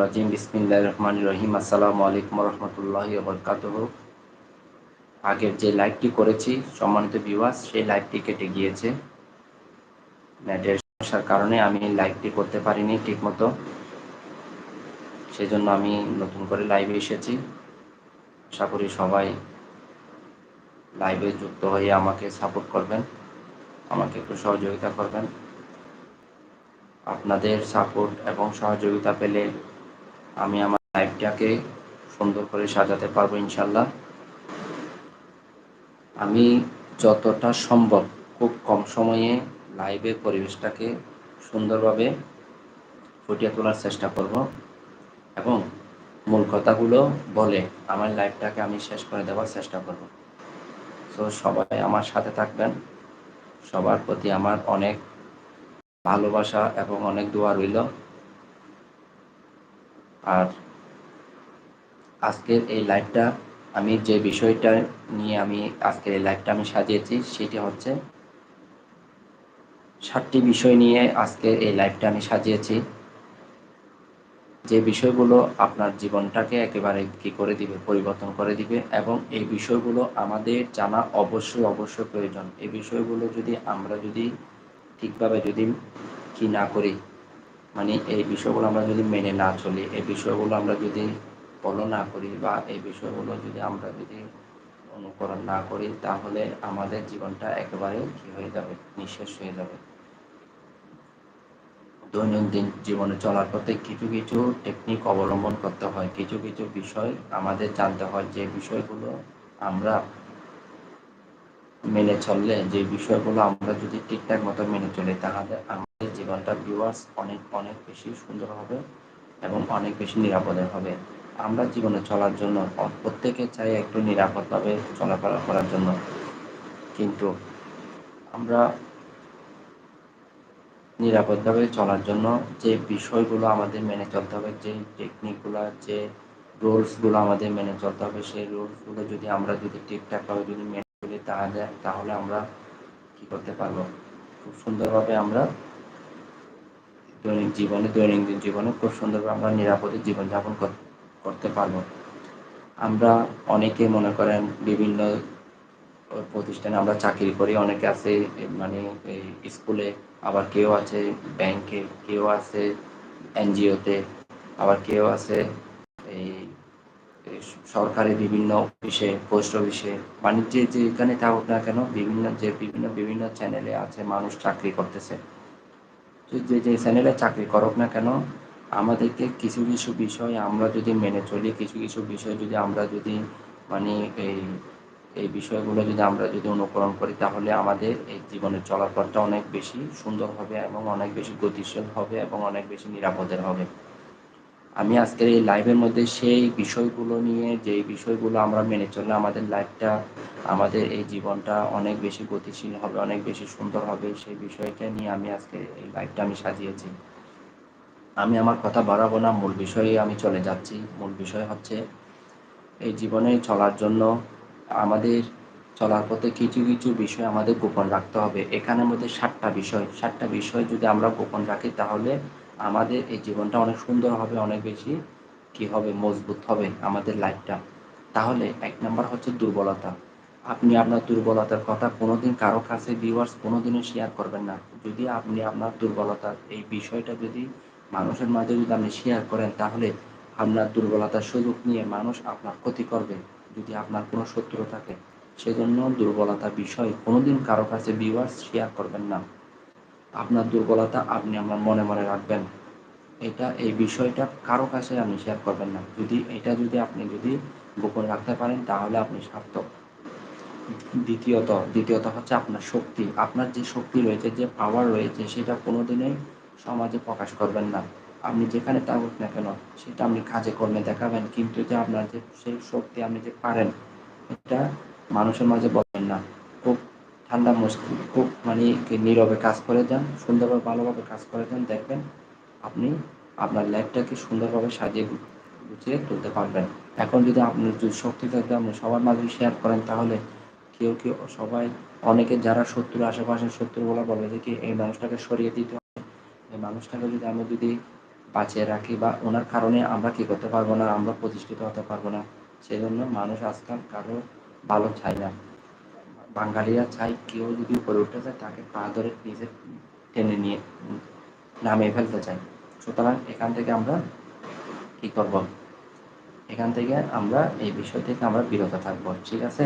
রাজিম বিসমিল্লাহ রহমান রহিম আসসালামু আলাইকুম রহমতুল্লাহ বরকাত আগের যে লাইভটি করেছি, সম্মানিত ভিউয়ার্স সেই লাইভটি কেটে গিয়েছে। নেটের সমস্যার কারণে আমি লাইভটি করতে পারিনি ঠিকমতো। সেজন্য আমি নতুন করে লাইভে এসেছি। আশা করি সবাই লাইভে যুক্ত হয়ে আমাকে সাপোর্ট করবেন, আমাকে একটু সহযোগিতা করবেন। আপনাদের সাপোর্ট এবং সহযোগিতা পেলে আমি আমার লাইফটাকে সুন্দর করে সাজাতে পারব ইনশাল্লাহ আমি যতটা সম্ভব খুব কম সময়ে লাইভের পরিবেশটাকে সুন্দরভাবে ফুটিয়ে তোলার চেষ্টা করব এবং মূল কথাগুলো বলে আমার লাইফটাকে আমি শেষ করে দেওয়ার চেষ্টা করব। তো সবাই আমার সাথে থাকবেন। সবার প্রতি আমার অনেক ভালোবাসা এবং অনেক দোয়া রইল। আর আজকের এই লাইভটা আমি যে বিষয়টা নিয়ে আমি আজকের এই লাইভটা আমি সাজিয়েছি, সেটি হচ্ছে সাতটি বিষয় নিয়ে আজকের এই লাইভটা আমি সাজিয়েছি। যে বিষয়গুলো আপনার জীবনটাকে একেবারে কি করে দিবে, পরিবর্তন করে দিবে এবং এই বিষয়গুলো আমাদের জানা অবশ্যই অবশ্যই প্রয়োজন। এই বিষয়গুলো যদি আমরা যদি ঠিকভাবে যদি কি না করি মানে এই বিষয়গুলো আমরা যদি মেনে না চলি, এই বিষয়গুলো আমরা যদি ফলো না করি বা এই বিষয়গুলো যদি আমরা যদি অনুকরণ না করি, তাহলে আমাদের জীবনটা একেবারে কি হয়ে যাবে? নিঃশেষ হয়ে যাবে। দৈনন্দিন জীবনে চলার পথে কিছু কিছু টেকনিক অবলম্বন করতে হয়। কিছু কিছু বিষয় আমাদের জানতে হয় যে বিষয়গুলো আমরা মেনে চললে, যে বিষয়গুলো আমরা যদি ঠিকঠাক মতো মেনে চলি, তাহলে জীবনটা ভিউয়ার্স অনেক অনেক বেশি সুন্দর হবে এবং অনেক বেশি নিরাপদে হবে। আমরা জীবনে চলার জন্য প্রত্যেকে চাই একটু নিরাপদভাবে চলাফেরা করার জন্য। কিন্তু আমরা নিরাপদভাবে চলার জন্য যে বিষয়গুলো আমাদের মেনে চলতে হবে, যে টেকনিকগুলো যে রুলসগুলো আমাদের মেনে চলতে হবে, সেই রুলসগুলো যদি আমরা যদি ঠিকঠাকভাবে যদি মেনে চলি, তাহলে তাহলে আমরা কি করতে পারব? খুব সুন্দরভাবে আমরা দৈনিক জীবনে, দৈনন্দিন জীবনে খুব সুন্দরভাবে আমরা নিরাপদে জীবনযাপন করতে পারব। আমরা অনেকে মনে করেন বিভিন্ন প্রতিষ্ঠানে আমরা চাকরি করি, অনেকে আছে মানে স্কুলে, আবার কেউ আছে ব্যাংকে, কেউ আছে এনজিওতে, আবার কেউ আছে এই সরকারি বিভিন্ন অফিসে, পোস্ট অফিসে, বাণিজ্যে যেখানে থাকুক না কেন, বিভিন্ন যে বিভিন্ন বিভিন্ন চ্যানেলে আছে মানুষ চাকরি করতেছে। যে যে চ্যানেলে চাকরি করুক না কেন, আমাদেরকে কিছু কিছু বিষয় আমরা যদি মেনে চলি, কিছু কিছু বিষয় যদি আমরা যদি মানে এই এই বিষয়গুলো যদি আমরা যদি অনুকরণ করি, তাহলে আমাদের এই জীবনের পথটা অনেক বেশি সুন্দর হবে এবং অনেক বেশি গতিশীল হবে এবং অনেক বেশি নিরাপদের হবে। আমি আজকের এই লাইভের মধ্যে সেই বিষয়গুলো নিয়ে, যেই বিষয়গুলো আমরা মেনে চললে আমাদের লাইফটা আমাদের এই জীবনটা অনেক বেশি গতিশীল হবে, অনেক বেশি সুন্দর হবে, সেই বিষয়টা নিয়ে আমি আজকে এই লাইভটা আমি সাজিয়েছি। আমি আমার কথা বাড়াবো না, মূল বিষয়ে আমি চলে যাচ্ছি। মূল বিষয় হচ্ছে, এই জীবনে চলার জন্য আমাদের চলার পথে কিছু কিছু বিষয় আমাদের গোপন রাখতে হবে। এখানের মধ্যে সাতটা বিষয়। সাতটা বিষয় যদি আমরা গোপন রাখি, তাহলে আমাদের এই জীবনটা অনেক সুন্দর হবে, অনেক বেশি কি হবে, মজবুত হবে আমাদের লাইফটা তাহলে এক নম্বর হচ্ছে দুর্বলতা। আপনি আপনার দুর্বলতার কথা কোনোদিন কারও কাছে ভিউয়ার্স কোনোদিনও শেয়ার করবেন না। যদি আপনি আপনার দুর্বলতার এই বিষয়টা যদি মানুষের মাঝে যদি আপনি শেয়ার করেন, তাহলে আপনার দুর্বলতার সুযোগ নিয়ে মানুষ আপনার ক্ষতি করবে। যদি আপনার কোনো শত্রু থাকে, সেজন্য দুর্বলতা বিষয় কোনোদিন কারও কাছে ভিউয়ার্স শেয়ার করবেন না। আপনার দুর্বলতা আপনি আমার মনে মনে রাখবেন। এটা, এই বিষয়টা কারও কাছে আপনি শেয়ার করবেন না। যদি, এটা যদি আপনি যদি গোপন রাখতে পারেন, তাহলে আপনি সার্থক। দ্বিতীয়ত দ্বিতীয়ত হচ্ছে আপনার শক্তি। আপনার যে শক্তি রয়েছে, যে পাওয়ার রয়েছে, সেটা কোনো কোনোদিনই সমাজে প্রকাশ করবেন না। আপনি যেখানে থাকুক না কেন, সেটা আপনি কাজে কর্মে দেখাবেন। কিন্তু যে আপনার যে, সেই শক্তি আপনি যে পারেন, এটা মানুষের মাঝে বলবেন না। ঠান্ডা খুব মানে নীরবে কাজ করে যান, সুন্দরভাবে, ভালোভাবে কাজ করে যান, দেখবেন আপনি আপনার লাইফটাকে সুন্দরভাবে সাজিয়ে গুছিয়ে তুলতে পারবেন। এখন যদি আপনার যদি শক্তি থাকবে আপনি সবার মাঝে শেয়ার করেন, তাহলে কেউ কেউ সবাই, অনেকে যারা শত্রু আশেপাশের শত্রুগুলো বলে যে কি এই মানুষটাকে সরিয়ে দিতে হবে। এই মানুষটাকে যদি আমি যদি বাঁচিয়ে রাখি বা ওনার কারণে আমরা কী করতে পারব না, আমরা প্রতিষ্ঠিত হতে পারব না সেই জন্য মানুষ আজকাল কারও ভালো চায় না। বাঙালিরা চাই কেউ যদি উপরে উঠতে চায় তাকে পা ধরে নিজে টেনে নিয়ে নামিয়ে ফেলতে চায়। সুতরাং এখান থেকে আমরা কী করব? এখান থেকে আমরা এই বিষয় থেকে আমরা বিরত থাকব, ঠিক আছে?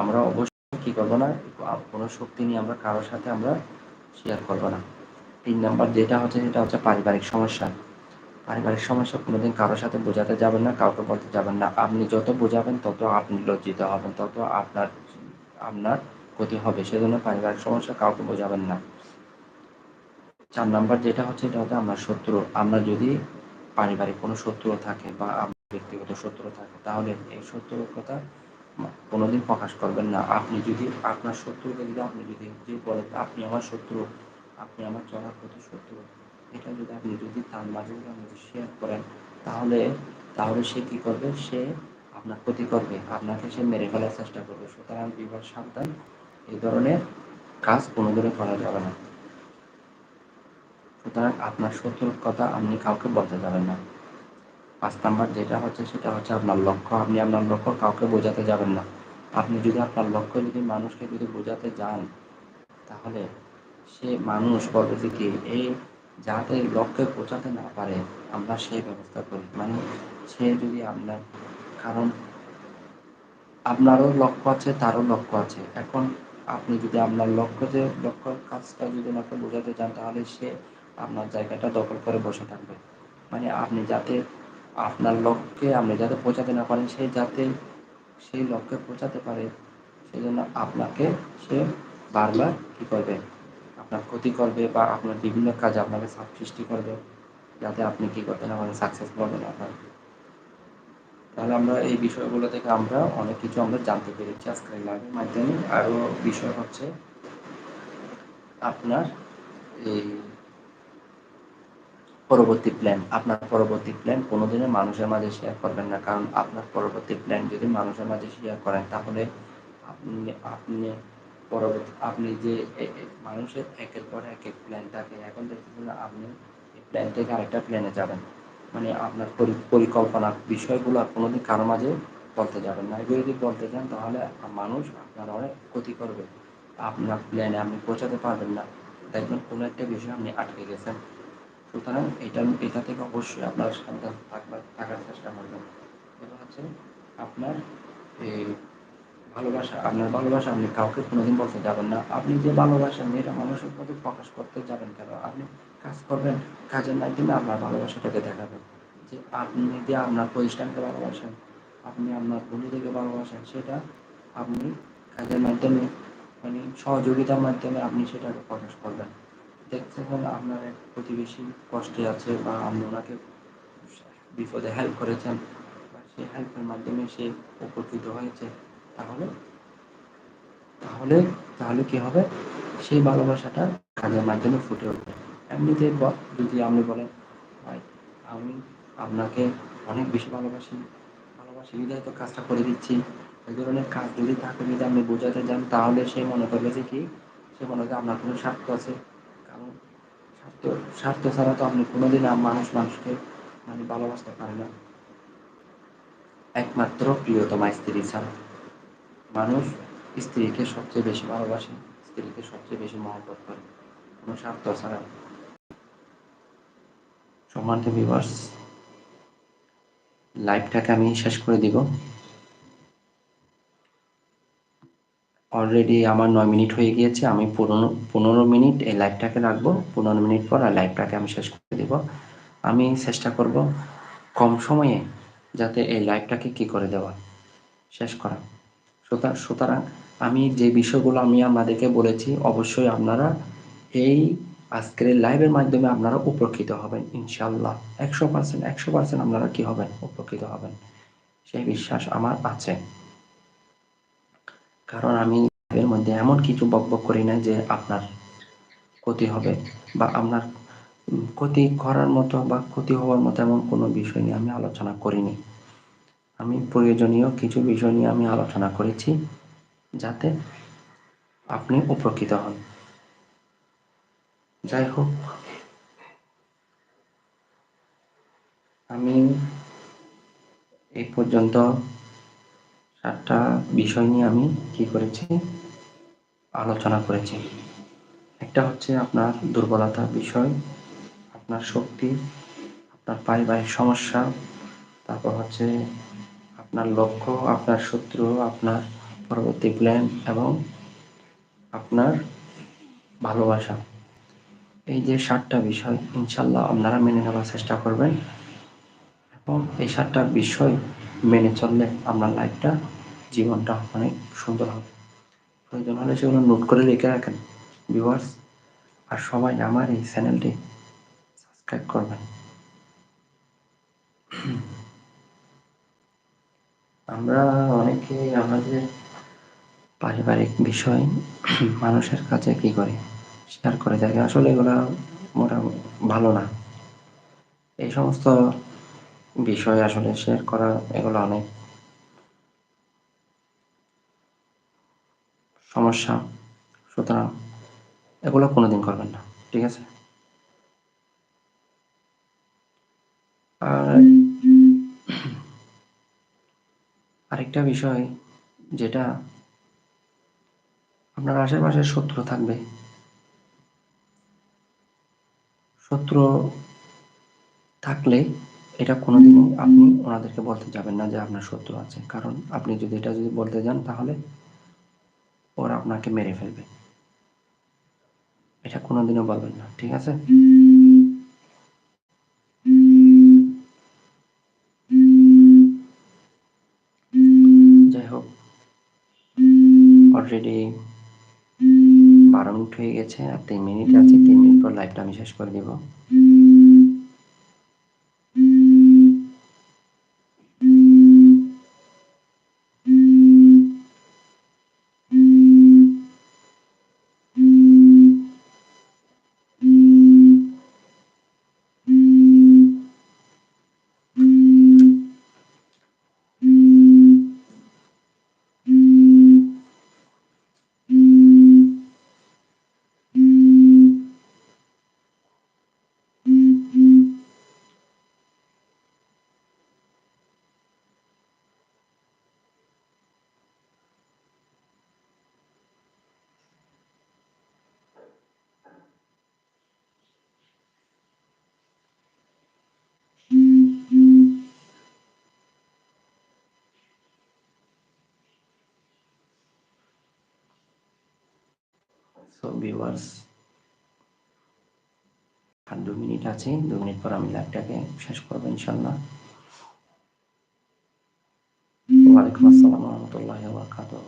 আমরা অবশ্যই কী করব না, কোনো শক্তি নিয়ে আমরা কারোর সাথে আমরা শেয়ার করব না। তিন নাম্বার যেটা হচ্ছে, সেটা হচ্ছে পারিবারিক সমস্যা। পারিবারিক সমস্যা কোনোদিন কারোর সাথে বোঝাতে যাবেন না, কাউকে বলতে যাবেন না। আপনি যত বোঝাবেন, তত আপনি লজ্জিত হবেন, তত আপনার আপনার ক্ষতি হবে। সেজন্য পারিবারিক সমস্যা কাউকে বোঝাবেন না। চার নাম্বার যেটা হচ্ছে, এটা হচ্ছে আপনার শত্রু। আমরা যদি পারিবারিক কোনো শত্রু থাকে বা আপনার ব্যক্তিগত শত্রু থাকে, তাহলে এই শত্রুর কথা কোনোদিন প্রকাশ করবেন না। আপনি যদি আপনার শত্রুকে যদি আপনি যদি যে বলেন আপনি আমার শত্রু, আপনি আমার চলার প্রতি শত্রু, এটা যদি আপনি যদি তার মাঝে যদি আপনি শেয়ার করেন, তাহলে তাহলে সে কী করবে? সে আপনার ক্ষতি করবে, আপনাকে সে মেরে ফেলার চেষ্টা করবে। সুতরাং বিবাহ সাবধান, এই ধরনের কাজ কোনোদিনও করা যাবে না। সুতরাং আপনার শত্রুর কথা আপনি কাউকে বলতে যাবেন না। পাঁচ নাম্বার যেটা হচ্ছে সেটা হচ্ছে আপনার লক্ষ্য। আপনি আপনার লক্ষ্য কাউকে বোঝাতে যাবেন না। আপনি যদি আপনার লক্ষ্য যদি মানুষকে যদি বোঝাতে যান, তাহলে সে মানুষ বলবে যে কি এই যাতে লক্ষ্যে পৌঁছাতে না পারে, আমরা সেই ব্যবস্থা করি। মানে সে যদি আপনার কারণ আপনারও লক্ষ্য আছে, তারও লক্ষ্য আছে। এখন আপনি যদি আপনার লক্ষ্য যে লক্ষ্য কাজটা যদি ওনাকে বোঝাতে চান, তাহলে সে আপনার জায়গাটা দখল করে বসে থাকবে। মানে আপনি যাতে আপনার লক্ষ্যে, আপনি যাতে পৌঁছাতে না পারেন, সে যাতে সেই লক্ষ্যে পৌঁছাতে পারে সেই জন্য আপনাকে সে বারবার কী করবে? আপনার ক্ষতি করবে বা আপনার বিভিন্ন কাজে আপনাকে চাপ সৃষ্টি করবে, যাতে আপনি কী করতে না পারেন সাকসেসফুল হবে না পারেন তাহলে আমরা এই বিষয়গুলো থেকে আমরা অনেক কিছু আমরা জানতে পেরেছি আজকের লাইভের মাধ্যমে। আরও বিষয় হচ্ছে আপনার এই পরবর্তী প্ল্যান আপনার পরবর্তী প্ল্যান কোনোদিনও মানুষের মাঝে শেয়ার করবেন না। কারণ আপনার পরবর্তী প্ল্যান যদি মানুষের মাঝে শেয়ার করেন, তাহলে আপনি আপনি পরবর্তী, আপনি যে মানুষের একের পর এক এক প্ল্যান থাকে, এখন দেখতেছেন আপনি এই প্ল্যান থেকে আরেকটা প্ল্যানে যাবেন। মানে আপনার পরিকল্পনা বিষয়গুলো কোনোদিন কারও মাঝে বলতে যাবেন না। এগুলো যদি বলতে চান তাহলে মানুষ আপনার অনেক ক্ষতি করবে। আপনার প্ল্যানে আপনি পৌঁছাতে পারবেন না। দেখবেন কোনো একটা বিষয় আপনি আটকে গেছেন। সুতরাং এটা এটা থেকে অবশ্যই আপনার সাবধান থাকবার থাকার চেষ্টা করবেন। এটা হচ্ছে আপনার এই ভালোবাসা, আপনার ভালোবাসা আপনি কাউকে কোনোদিন বলতে যাবেন না। আপনি যে ভালোবাসা মেয়েটা মানুষের প্রতি প্রকাশ করতে যাবেন কেন? আপনি কাজ করবেন, কাজের মাধ্যমে আপনার ভালোবাসাটাকে দেখাবেন। যে আপনি যে আপনার প্রতিষ্ঠানকে ভালোবাসেন, আপনি আপনার বন্ধুদেরকে ভালোবাসেন, সেটা আপনি কাজের মাধ্যমে মানে সহযোগিতার মাধ্যমে আপনি সেটাকে প্রকাশ করবেন। দেখতেছেন আপনার এক প্রতিবেশী কষ্টে আছে বা আপনি ওনাকে বিপদে হেল্প করেছেন সেই হেল্পের মাধ্যমে সে উপকৃত হয়েছে। তাহলে? তাহলে তাহলে কি হবে? সেই ভালোবাসাটা কাজের মাধ্যমে ফুটে উঠবে। এমনিতে যদি আপনি বলেন, ভাই, আমি আপনাকে অনেক বেশি ভালোবাসি। ভালোবাসি বিধায় তো কাজটা করে দিচ্ছি। এই ধরনের কাজ যদি তাকে যদি আপনি বোঝাতে যান, তাহলে সে মনে করবে যে কি? সে মনে করে আপনার কোনো স্বার্থ আছে। কারণ স্বার্থ স্বার্থ ছাড়া তো আপনি কোনোদিন মানুষ, মানুষকে মানে ভালোবাসতে পারে না। একমাত্র প্রিয়তমা স্ত্রী ছাড়া। মানুষ স্ত্রীকে সবচেয়ে বেশি ভালোবাসে, স্ত্রীকে সবচেয়ে বেশি মহব্বত করে। কোনো স্বার্থ ছাড়া। সম্মানিত বিভার্স লাইভটাকে আমি শেষ করে দিব। অলরেডি আমার নয় মিনিট হয়ে গিয়েছে, আমি পনেরো পনেরো মিনিট এই লাইভটাকে রাখব, পনেরো মিনিট পর আর লাইভটাকে আমি শেষ করে দিব। আমি চেষ্টা করব কম সময়ে যাতে এই লাইভটাকে কি করে দেওয়া, শেষ করা। সুতরাং আমি যে বিষয়গুলো আমি আপনাদেরকে বলেছি, অবশ্যই আপনারা এই আজকের লাইভের মাধ্যমে আপনারা উপকৃত হবেন ইনশাল্লাহ একশো পার্সেন্ট একশো পার্সেন্ট আপনারা কি হবেন? উপকৃত হবেন। সেই বিশ্বাস আমার আছে। কারণ আমি এর মধ্যে এমন কিছু বকবক করি না যে আপনার ক্ষতি হবে বা আপনার ক্ষতি করার মতো বা ক্ষতি হওয়ার মতো এমন কোনো বিষয় নিয়ে আমি আলোচনা করিনি। আমি প্রয়োজনীয় কিছু বিষয় নিয়ে আমি আলোচনা করেছি যাতে আপনি উপকৃত হন। যাই হোক, আমি এই পর্যন্ত সাতটা বিষয় নিয়ে আমি কি করেছি, আলোচনা করেছি। একটা হচ্ছে আপনার দুর্বলতা বিষয়, আপনার শক্তি, আপনার পারিবারিক সমস্যা, তারপর হচ্ছে আপনার লক্ষ্য, আপনার শত্রু, আপনার পরবর্তী প্ল্যান এবং আপনার ভালোবাসা। এই যে সাতটা বিষয় ইনশাল্লাহ আপনারা মেনে নেওয়ার চেষ্টা করবেন এবং এই সাতটা বিষয় মেনে চললে আপনার লাইফটা জীবনটা অনেক সুন্দর হবে। প্রয়োজন হলে সেগুলো নোট করে রেখে রাখেন ভিউয়ার্স আর সবাই আমার এই চ্যানেলটি সাবস্ক্রাইব করবেন। আমরা অনেকে আমাদের পারিবারিক বিষয়, মানুষের কাছে কি করি শেয়ার করে থাকি, আসলে এগুলো মোটামুটি ভালো না। এই সমস্ত বিষয় আসলে শেয়ার করা, এগুলো অনেক সমস্যা। সুতরাং এগুলো কোনোদিন করবেন না, ঠিক আছে? আর আরেকটা বিষয় যেটা আপনার আশেপাশে শত্রু থাকবে। শত্রু থাকলে এটা কোনোদিনই আপনি ওনাদেরকে বলতে যাবেন না যে আপনার শত্রু আছে। কারণ আপনি যদি এটা যদি বলতে যান তাহলে ওরা আপনাকে মেরে ফেলবে। এটা কোনোদিনও বলবেন না, ঠিক আছে? অলরেডি বারো মিনিট হয়ে গেছে, আর তিন মিনিট আছে, তিন মিনিট পর লাইভটা আমি শেষ করে দেবো। সো ভিউয়ার্স আর দু মিনিট আছে, দু মিনিট পর আমি লাইভটাকে শেষ করব ইনশাল্লাহ ওয়ালাইকুম আসসালাম রহমতুল্লাহ বরকাতুহ।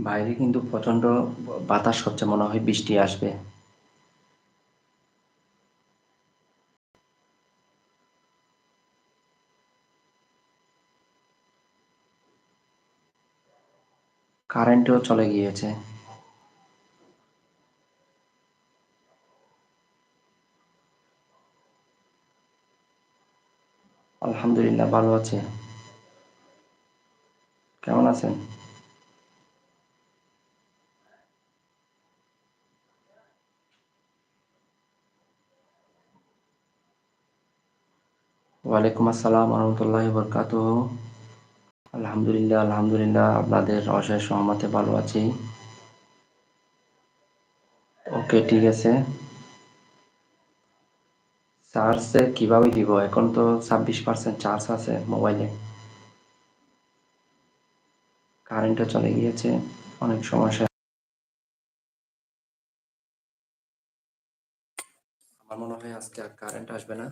বাইরে কিন্তু প্রচণ্ড বাতাস হচ্ছে, মনে হয় বৃষ্টি আসবে। কারেন্টও চলে গিয়েছে। আলহামদুলিল্লাহ, ভালো আছে। কেমন আছেন? ওয়ালাইকুম আসসালাম রহমতুল্লাহ বরকাত আলহামদুলিল্লাহ আলহামদুলিল্লাহ, আপনাদের অশেষ সহমতে ভালো আছি। ওকে, ঠিক আছে। চার্জে কীভাবে দিব? এখন তো ছাব্বিশ পার্সেন্ট চার্জ আছে মোবাইলে কারেন্টও চলে গিয়েছে, অনেক সমস্যা। আমার মনে হয় আজকে আর কারেন্ট আসবে না।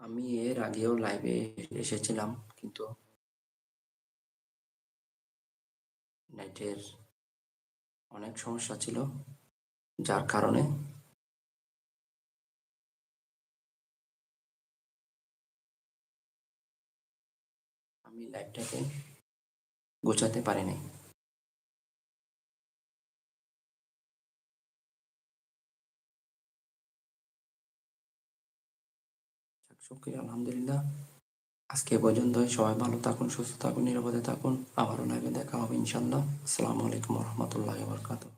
আমি এর আগেও লাইভে এসেছিলাম, কিন্তু নেটের অনেক সমস্যা ছিল, যার কারণে আমি লাইভটাকে গোছাতে পারিনি। শুক্রিয়া, আলহামদুলিল্লাহ। আজকে পর্যন্ত সবাই ভালো থাকুন, সুস্থ থাকুন, নিরাপদে থাকুন। আবারও লাইভে দেখা হবে ইনশাল্লাহ আসসালামু আলাইকুম রহমতুল্লাহ বরকাতুহ।